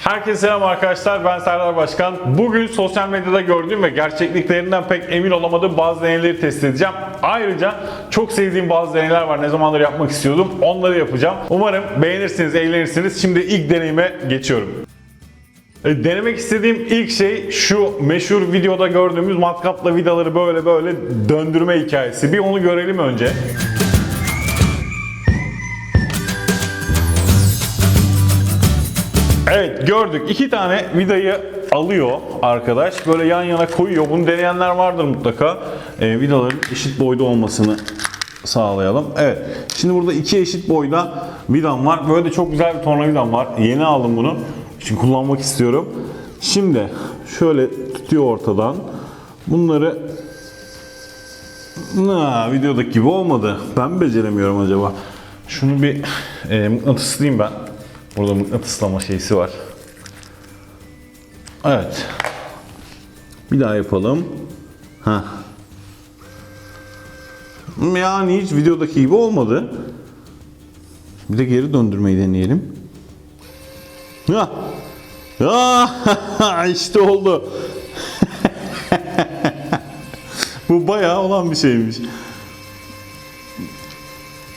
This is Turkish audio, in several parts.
Herkese selam arkadaşlar. Ben Serdar Başkan. Bugün sosyal medyada gördüğüm ve gerçekliklerinden pek emin olamadığım bazı deneyleri test edeceğim. Ayrıca çok sevdiğim bazı deneyler var. Ne zamandır yapmak istiyordum. Onları yapacağım. Umarım beğenirsiniz, eğlenirsiniz. Şimdi ilk deneyime geçiyorum. E, Denemek istediğim ilk şey şu meşhur videoda gördüğümüz matkapla vidaları böyle böyle döndürme hikayesi. Bir onu görelim önce. Evet gördük. İki tane vidayı alıyor arkadaş. Böyle yan yana koyuyor. Bunu deneyenler vardır mutlaka. Ee, vidaların eşit boyda olmasını sağlayalım. Evet. Şimdi burada iki eşit boyda vidam var. Böyle de çok güzel bir tornavidam var. Yeni aldım bunu. Şimdi kullanmak istiyorum. Şimdi şöyle tutuyor ortadan. Bunları Ha, videodaki gibi olmadı. Ben mi beceremiyorum acaba? Şunu bir e, mıknatıslayayım ben. Burada mıknatıslama şeysi var. Evet. Bir daha yapalım. Ha. Yani hiç videodaki gibi olmadı. Bir de geri döndürmeyi deneyelim. Ha. Ah, işte oldu. Bu bayağı olan bir şeymiş.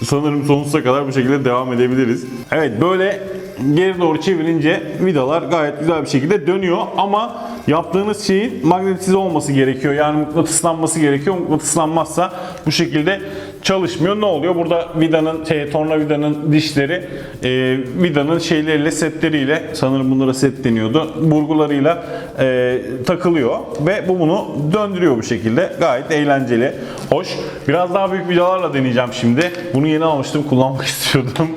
Sanırım sonsuza kadar bu şekilde devam edebiliriz. Evet böyle geri doğru çevirince vidalar gayet güzel bir şekilde dönüyor ama yaptığınız şeyin magnetize olması gerekiyor. Yani mıknatıslanması gerekiyor. Mıknatıslanmazsa bu şekilde çalışmıyor. Ne oluyor? Burada vidanın, şey, torna vidanın dişleri e, vidanın şeyleriyle, setleriyle sanırım bunlara set deniyordu. Burgularıyla e, takılıyor ve bu bunu döndürüyor bu şekilde. Gayet eğlenceli, hoş. Biraz daha büyük vidalarla deneyeceğim şimdi. Bunu yeni almıştım, kullanmak istiyordum.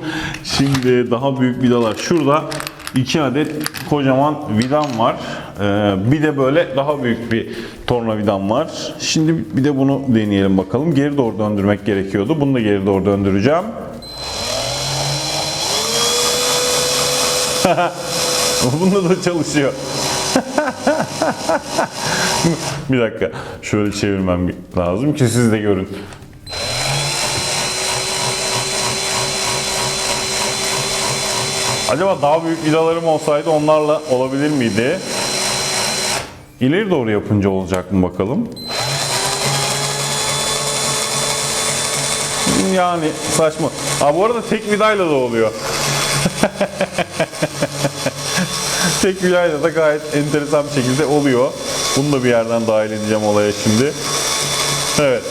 Şimdi daha büyük vidalar. Şurada iki adet kocaman vidam var. Ee, bir de böyle daha büyük bir tornavidam var. Şimdi bir de bunu deneyelim bakalım. Geri doğru döndürmek gerekiyordu. Bunu da geri doğru döndüreceğim. Bunda da çalışıyor. bir dakika. Şöyle çevirmem lazım ki siz de görün. Acaba daha büyük vidalarım olsaydı onlarla olabilir miydi? İleri doğru yapınca olacak mı bakalım? Yani saçma. Ha bu arada tek vidayla da oluyor. tek vidayla da gayet enteresan bir şekilde oluyor. Bunu da bir yerden dahil edeceğim olaya şimdi. Evet.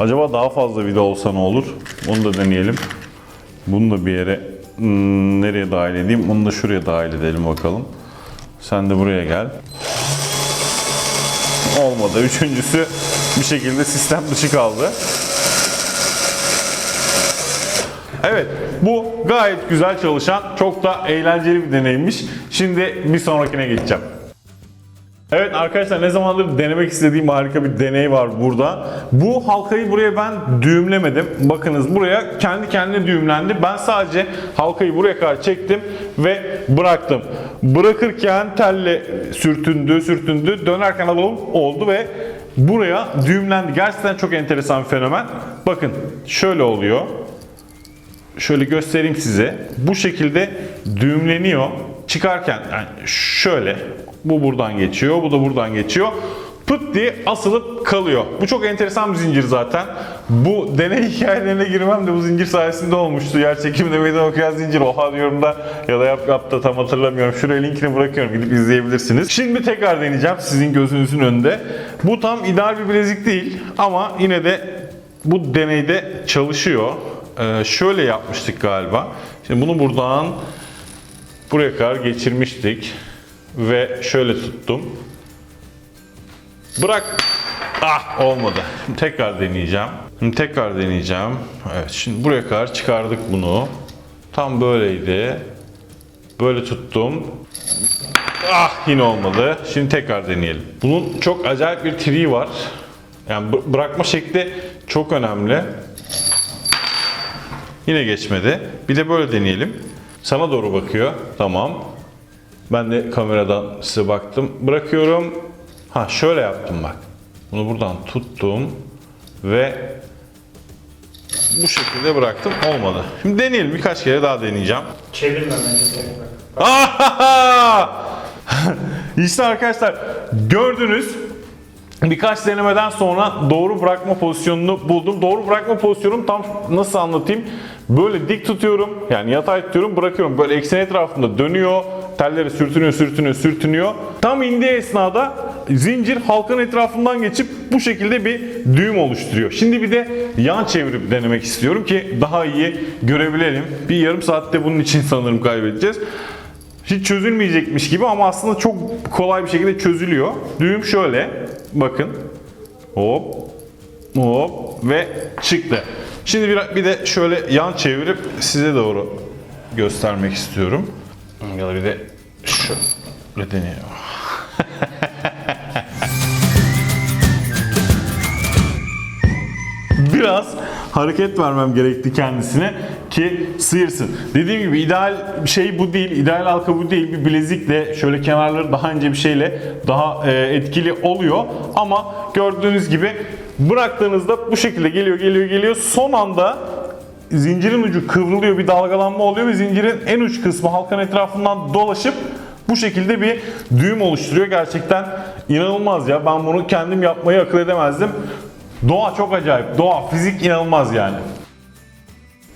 Acaba daha fazla vida olsa ne olur? Onu da deneyelim. Bunu da bir yere nereye dahil edeyim? Bunu da şuraya dahil edelim bakalım. Sen de buraya gel. Olmadı. Üçüncüsü bir şekilde sistem dışı kaldı. Evet, bu gayet güzel çalışan, çok da eğlenceli bir deneyimmiş. Şimdi bir sonrakine geçeceğim. Evet arkadaşlar ne zamandır denemek istediğim harika bir deney var burada. Bu halkayı buraya ben düğümlemedim. Bakınız buraya kendi kendine düğümlendi. Ben sadece halkayı buraya kadar çektim ve bıraktım. Bırakırken telle sürtündü, sürtündü. Dönerken alalım oldu ve buraya düğümlendi. Gerçekten çok enteresan bir fenomen. Bakın şöyle oluyor. Şöyle göstereyim size. Bu şekilde düğümleniyor. Çıkarken yani şöyle bu buradan geçiyor, bu da buradan geçiyor. Pıt diye asılıp kalıyor. Bu çok enteresan bir zincir zaten. Bu deney hikayelerine girmem de bu zincir sayesinde olmuştu. Yer çekiminde meydan okuyan zincir. Oha diyorum da ya da yap yap da tam hatırlamıyorum. Şuraya linkini bırakıyorum. Gidip izleyebilirsiniz. Şimdi tekrar deneyeceğim sizin gözünüzün önünde. Bu tam ideal bir bilezik değil ama yine de bu deneyde çalışıyor. Ee, şöyle yapmıştık galiba. Şimdi bunu buradan buraya kadar geçirmiştik ve şöyle tuttum. Bırak. Ah olmadı. Tekrar deneyeceğim. Tekrar deneyeceğim. Evet şimdi buraya kadar çıkardık bunu. Tam böyleydi. Böyle tuttum. Ah yine olmadı. Şimdi tekrar deneyelim. Bunun çok acayip bir triği var. Yani bı- bırakma şekli çok önemli. Yine geçmedi. Bir de böyle deneyelim. Sana doğru bakıyor. Tamam. Ben de kameradan size baktım. Bırakıyorum. Ha şöyle yaptım bak. Bunu buradan tuttum ve bu şekilde bıraktım. Olmadı. Şimdi deneyelim. Birkaç kere daha deneyeceğim. Çevirme bence. işte arkadaşlar gördünüz birkaç denemeden sonra doğru bırakma pozisyonunu buldum. Doğru bırakma pozisyonum tam nasıl anlatayım? Böyle dik tutuyorum. Yani yatay tutuyorum bırakıyorum. Böyle eksen etrafında dönüyor. Telleri sürtünüyor, sürtünüyor, sürtünüyor. Tam indiği esnada zincir halkanın etrafından geçip bu şekilde bir düğüm oluşturuyor. Şimdi bir de yan çevirip denemek istiyorum ki daha iyi görebilelim. Bir yarım saatte bunun için sanırım kaybedeceğiz hiç çözülmeyecekmiş gibi ama aslında çok kolay bir şekilde çözülüyor. Düğüm şöyle. Bakın. Hop. Hop. Ve çıktı. Şimdi bir, bir de şöyle yan çevirip size doğru göstermek istiyorum. Ya da bir de deneyelim. biraz hareket vermem gerekti kendisine ki sıyırsın. Dediğim gibi ideal şey bu değil, ideal halka bu değil. Bir bilezikle şöyle kenarları daha ince bir şeyle daha e, etkili oluyor. Ama gördüğünüz gibi bıraktığınızda bu şekilde geliyor, geliyor, geliyor. Son anda zincirin ucu kıvrılıyor, bir dalgalanma oluyor ve zincirin en uç kısmı halkanın etrafından dolaşıp bu şekilde bir düğüm oluşturuyor. Gerçekten inanılmaz ya. Ben bunu kendim yapmayı akıl edemezdim. Doğa çok acayip. Doğa, fizik inanılmaz yani.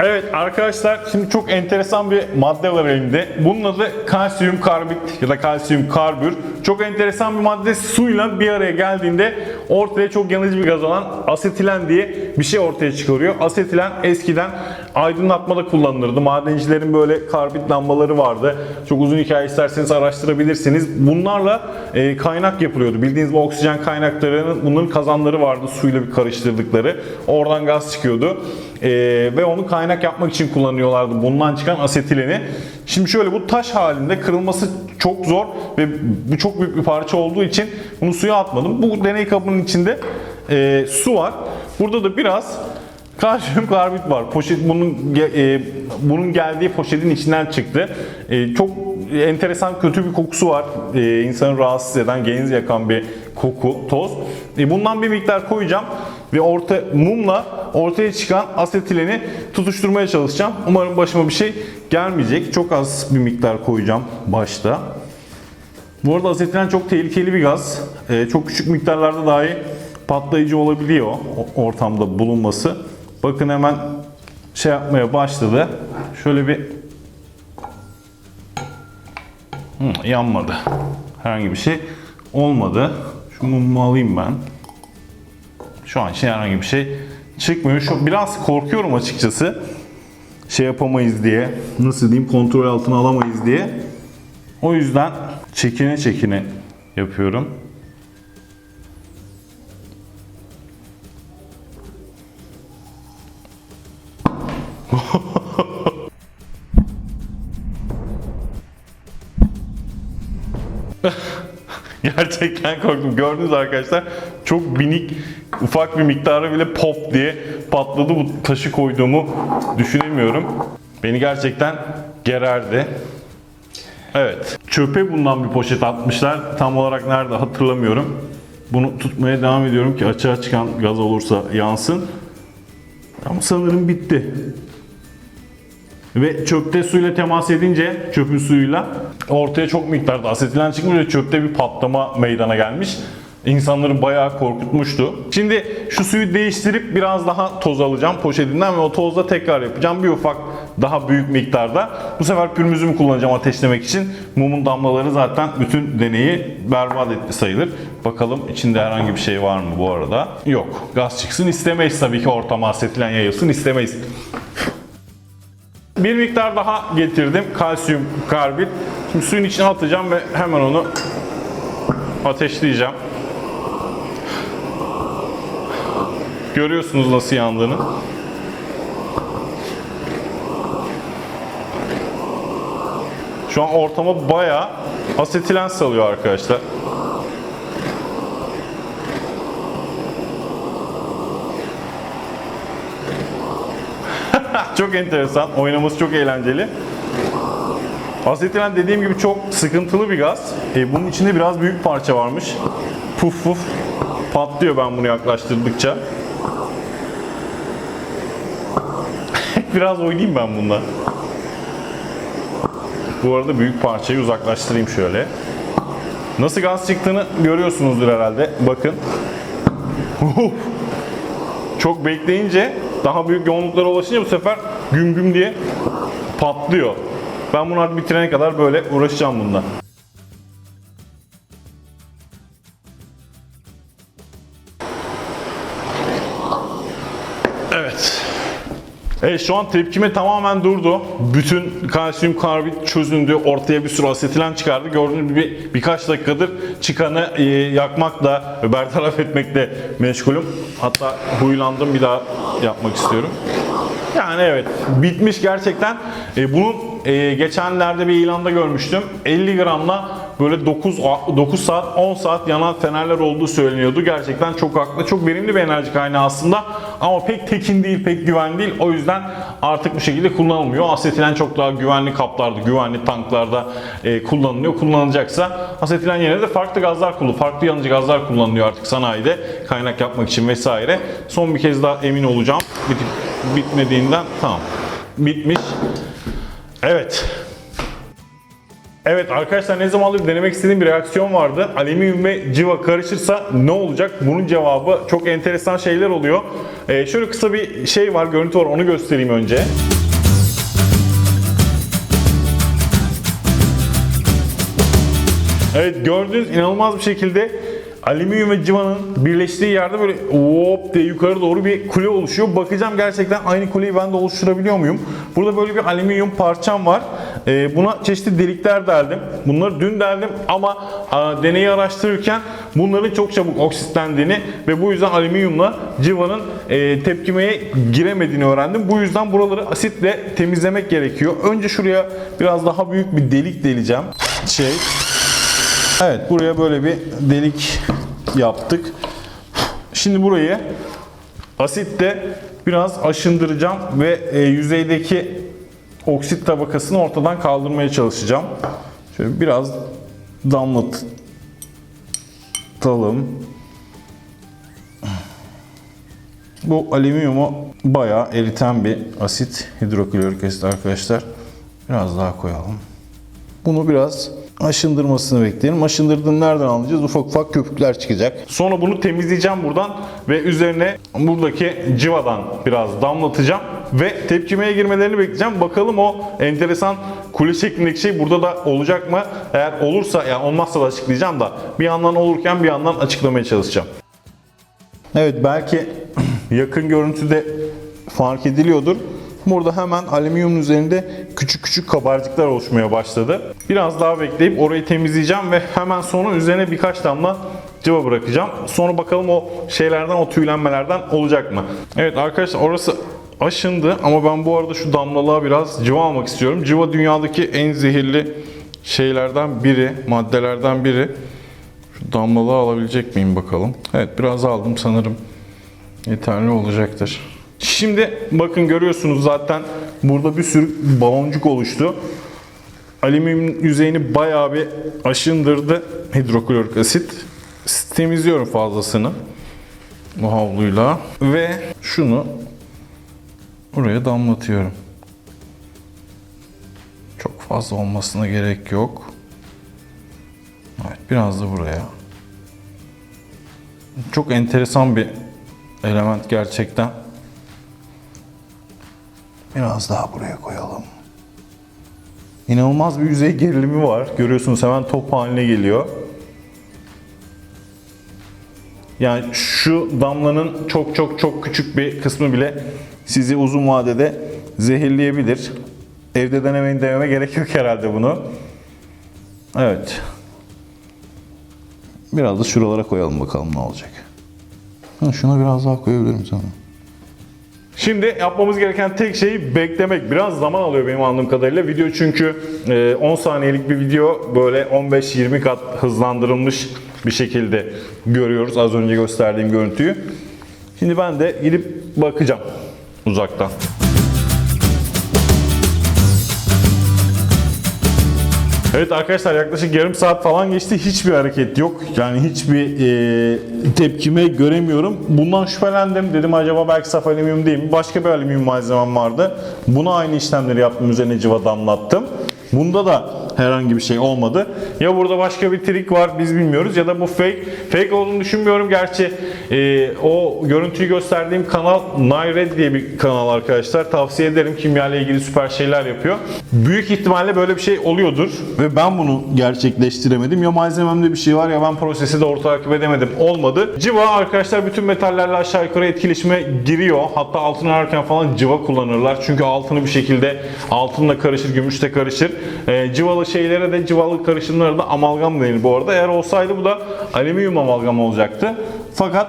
Evet arkadaşlar şimdi çok enteresan bir madde var elimde. Bunun adı kalsiyum karbit ya da kalsiyum karbür. Çok enteresan bir madde suyla bir araya geldiğinde ortaya çok yanıcı bir gaz olan asetilen diye bir şey ortaya çıkarıyor. Asetilen eskiden aydınlatmada kullanılırdı. Madencilerin böyle karbit lambaları vardı. Çok uzun hikaye isterseniz araştırabilirsiniz. Bunlarla e, kaynak yapılıyordu. Bildiğiniz bu oksijen kaynaklarının bunların kazanları vardı suyla bir karıştırdıkları. Oradan gaz çıkıyordu. E, ve onu kaynak yapmak için kullanıyorlardı bundan çıkan asetileni. Şimdi şöyle bu taş halinde kırılması çok zor ve bu çok büyük bir parça olduğu için bunu suya atmadım. Bu deney kabının içinde e, su var. Burada da biraz kalsiyum karbit var. Poşet bunun e, bunun geldiği poşetin içinden çıktı. E, çok enteresan kötü bir kokusu var. E, insanı rahatsız eden, genz yakan bir koku, toz. E, bundan bir miktar koyacağım ve orta mumla ortaya çıkan asetileni tutuşturmaya çalışacağım. Umarım başıma bir şey gelmeyecek. Çok az bir miktar koyacağım başta. Bu arada asetilen çok tehlikeli bir gaz. Ee, çok küçük miktarlarda dahi patlayıcı olabiliyor ortamda bulunması. Bakın hemen şey yapmaya başladı. Şöyle bir Hı, yanmadı. Herhangi bir şey olmadı. Şu mumu alayım ben. Şu an için herhangi bir şey çıkmıyor. Şu biraz korkuyorum açıkçası. Şey yapamayız diye. Nasıl diyeyim? Kontrol altına alamayız diye. O yüzden çekine çekine yapıyorum. Gerçekten korktum. Gördünüz arkadaşlar çok minik ufak bir miktarı bile pop diye patladı. Bu taşı koyduğumu düşünemiyorum. Beni gerçekten gererdi. Evet. Çöpe bundan bir poşet atmışlar. Tam olarak nerede hatırlamıyorum. Bunu tutmaya devam ediyorum ki açığa çıkan gaz olursa yansın. Ama sanırım bitti. Ve çöpte suyla temas edince çöpün suyuyla ortaya çok miktarda asetilen çıkmış ve çöpte bir patlama meydana gelmiş. İnsanları bayağı korkutmuştu. Şimdi şu suyu değiştirip biraz daha toz alacağım poşetinden ve o tozla tekrar yapacağım. Bir ufak daha büyük miktarda. Bu sefer pürmüzümü kullanacağım ateşlemek için. Mumun damlaları zaten bütün deneyi berbat etti sayılır. Bakalım içinde herhangi bir şey var mı bu arada? Yok. Gaz çıksın istemeyiz tabii ki ortama asetilen yayılsın istemeyiz. Bir miktar daha getirdim. Kalsiyum karbit. Şimdi suyun içine atacağım ve hemen onu ateşleyeceğim. Görüyorsunuz nasıl yandığını. Şu an ortama bayağı asetilen salıyor arkadaşlar. Çok enteresan. Oynaması çok eğlenceli. Asetilen dediğim gibi çok sıkıntılı bir gaz. E, bunun içinde biraz büyük parça varmış. Puf puf patlıyor ben bunu yaklaştırdıkça. biraz oynayayım ben bununla. Bu arada büyük parçayı uzaklaştırayım şöyle. Nasıl gaz çıktığını görüyorsunuzdur herhalde. Bakın. Çok bekleyince daha büyük yoğunluklara ulaşınca bu sefer güm güm diye patlıyor. Ben bunu artık bitirene kadar böyle uğraşacağım bununla. Evet şu an tepkime tamamen durdu. Bütün kalsiyum karbit çözündü. Ortaya bir sürü asetilen çıkardı. Gördüğünüz gibi birkaç dakikadır çıkanı e, yakmakla bertaraf etmekle meşgulüm. Hatta huylandım bir daha yapmak istiyorum. Yani evet bitmiş gerçekten. E, bunun e, geçenlerde bir ilanda görmüştüm. 50 gramla böyle 9 9 saat 10 saat yanan fenerler olduğu söyleniyordu. Gerçekten çok haklı. Çok verimli bir enerji kaynağı aslında ama pek tekin değil, pek güvenli değil. O yüzden artık bu şekilde kullanılmıyor. Asetilen çok daha güvenli kaplarda, güvenli tanklarda e, kullanılıyor. Kullanılacaksa asetilen yerine de farklı gazlar kullanılıyor. Farklı yanıcı gazlar kullanılıyor artık sanayide kaynak yapmak için vesaire. Son bir kez daha emin olacağım. Bitip bitmediğinden tamam. Bitmiş. Evet. Evet arkadaşlar ne zamandır denemek istediğim bir reaksiyon vardı. Alüminyum ve civa karışırsa ne olacak? Bunun cevabı çok enteresan şeyler oluyor. Ee, şöyle kısa bir şey var, görüntü var onu göstereyim önce. Evet gördüğünüz inanılmaz bir şekilde alüminyum ve civanın birleştiği yerde böyle hop diye yukarı doğru bir kule oluşuyor. Bakacağım gerçekten aynı kuleyi ben de oluşturabiliyor muyum? Burada böyle bir alüminyum parçam var. Ee, buna çeşitli delikler deldim. Bunları dün deldim ama a, deneyi araştırırken bunların çok çabuk oksitlendiğini ve bu yüzden alüminyumla civanın e, tepkimeye giremediğini öğrendim. Bu yüzden buraları asitle temizlemek gerekiyor. Önce şuraya biraz daha büyük bir delik deleceğim. Şey, Evet buraya böyle bir delik yaptık. Şimdi burayı asitle biraz aşındıracağım ve e, yüzeydeki oksit tabakasını ortadan kaldırmaya çalışacağım. Şöyle biraz damlatalım. Bu alüminyumu bayağı eriten bir asit hidroklorik asit arkadaşlar. Biraz daha koyalım. Bunu biraz aşındırmasını bekleyelim. Aşındırdığını nereden anlayacağız? Ufak ufak köpükler çıkacak. Sonra bunu temizleyeceğim buradan ve üzerine buradaki civadan biraz damlatacağım ve tepkimeye girmelerini bekleyeceğim. Bakalım o enteresan kule şeklindeki şey burada da olacak mı? Eğer olursa yani olmazsa da açıklayacağım da bir yandan olurken bir yandan açıklamaya çalışacağım. Evet belki yakın görüntüde fark ediliyordur. Burada hemen alüminyumun üzerinde küçük küçük kabarcıklar oluşmaya başladı. Biraz daha bekleyip orayı temizleyeceğim ve hemen sonra üzerine birkaç damla cıva bırakacağım. Sonra bakalım o şeylerden, o tüylenmelerden olacak mı? Evet arkadaşlar orası aşındı ama ben bu arada şu damlalığa biraz cıva almak istiyorum. Cıva dünyadaki en zehirli şeylerden biri, maddelerden biri. Şu damlalığı alabilecek miyim bakalım. Evet biraz aldım sanırım. Yeterli olacaktır. Şimdi bakın görüyorsunuz zaten burada bir sürü baloncuk oluştu. Alüminyum yüzeyini bayağı bir aşındırdı hidroklorik asit. Temizliyorum fazlasını bu havluyla ve şunu buraya damlatıyorum. Çok fazla olmasına gerek yok. Evet biraz da buraya. Çok enteresan bir element gerçekten. Biraz daha buraya koyalım. İnanılmaz bir yüzey gerilimi var. Görüyorsunuz hemen top haline geliyor. Yani şu damlanın çok çok çok küçük bir kısmı bile sizi uzun vadede zehirleyebilir. Evde denemeyin dememe gerek yok herhalde bunu. Evet. Biraz da şuralara koyalım bakalım ne olacak. Ha, şuna biraz daha koyabilirim sana. Şimdi yapmamız gereken tek şey beklemek. Biraz zaman alıyor benim anladığım kadarıyla. Video çünkü e, 10 saniyelik bir video böyle 15-20 kat hızlandırılmış bir şekilde görüyoruz az önce gösterdiğim görüntüyü. Şimdi ben de gidip bakacağım uzaktan. Evet arkadaşlar yaklaşık yarım saat falan geçti. Hiçbir hareket yok. Yani hiçbir e, tepkime göremiyorum. Bundan şüphelendim. Dedim acaba belki saf alüminyum değil mi? Başka bir alüminyum malzemem vardı. Buna aynı işlemleri yaptım. Üzerine civa damlattım. Bunda da herhangi bir şey olmadı. Ya burada başka bir trik var biz bilmiyoruz ya da bu fake. Fake olduğunu düşünmüyorum. Gerçi e, o görüntüyü gösterdiğim kanal Nyred diye bir kanal arkadaşlar. Tavsiye ederim. Kimya ile ilgili süper şeyler yapıyor. Büyük ihtimalle böyle bir şey oluyordur. Ve ben bunu gerçekleştiremedim. Ya malzememde bir şey var ya ben prosesi doğru takip edemedim. Olmadı. Civa arkadaşlar bütün metallerle aşağı yukarı etkileşime giriyor. Hatta altın ararken falan civa kullanırlar. Çünkü altını bir şekilde altınla karışır, gümüşle karışır. E, civalı şeylere de civalı karışımlara da amalgam denir bu arada. Eğer olsaydı bu da alüminyum amalgam olacaktı. Fakat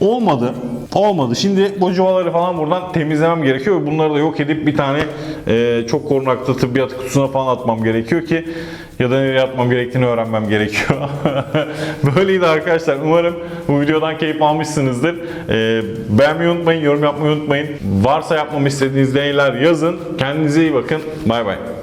olmadı. Olmadı. Şimdi bu civaları falan buradan temizlemem gerekiyor. Bunları da yok edip bir tane e, çok korunaklı tıbbiyat kutusuna falan atmam gerekiyor ki ya da nereye atmam gerektiğini öğrenmem gerekiyor. Böyleydi arkadaşlar. Umarım bu videodan keyif almışsınızdır. E, beğenmeyi unutmayın, yorum yapmayı unutmayın. Varsa yapmamı istediğiniz deneyler yazın. Kendinize iyi bakın. Bay bay.